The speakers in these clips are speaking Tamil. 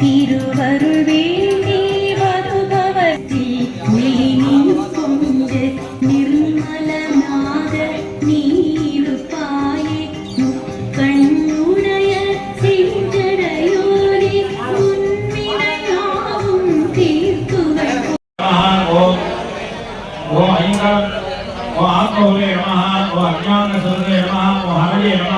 திருவருள் வேண்டி வருபவர்த்தி கொண்டு நிர்மலனாக நீருப்பாயே கண்ணுடைய சிந்தடையோரே உண்மையாவும் தீர்த்துவை ஓ ஐங்கா ஓ ஆத்மோரே நமஹ ஓ அஜ்ஞான சுரே நமஹ ஓ ஹரே நமஹ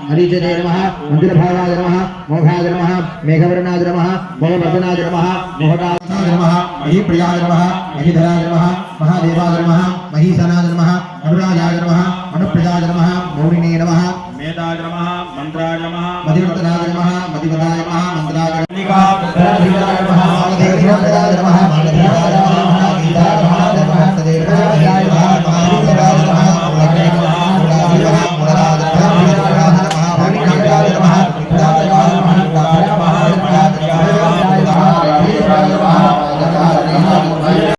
हरिजने नमः मन्दिरभावाय नमः मोघाय नमः मेघवर्णाय नमः मोहवर्धनाय नमः मोहदाय नमः महीप्रियाय नमः महीधराय नमः महादेवाय नमः महीसनाय नमः अनुराजाय नमः अनुप्रियाय नमः मौरिणे नमः मेधाय नमः मंत्राय नमः मधिवर्तनाय नमः मधिवदाय नमः मन्त्राय नमः।